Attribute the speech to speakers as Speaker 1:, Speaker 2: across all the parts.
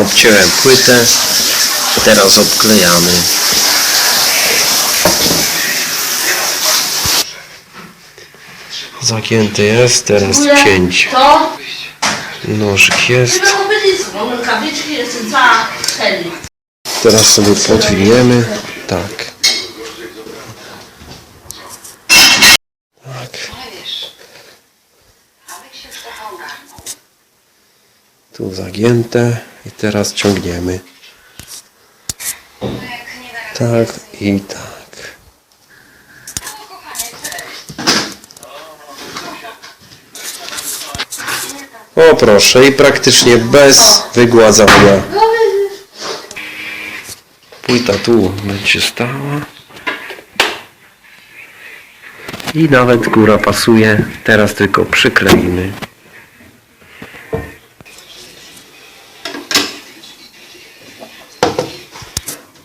Speaker 1: Obciąłem płytę. Teraz obklejamy. Zagięty jest, teraz cięć. Nożyk jest. Teraz sobie podwiniemy. Tak. Tak. Tu zagięte i teraz ciągniemy. Tak i tak. O proszę i praktycznie bez wygładzania. Płyta tu będzie stała. I nawet góra pasuje. Teraz tylko przykleimy.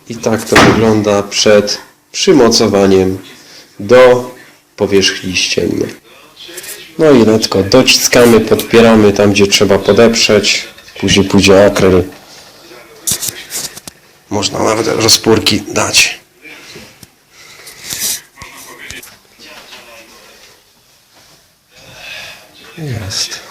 Speaker 1: I tak to wygląda przed przymocowaniem do powierzchni ściennej. No i letko dociskamy, podpieramy tam, gdzie trzeba podeprzeć. Później pójdzie akryl. Można nawet rozpórki dać. Jest.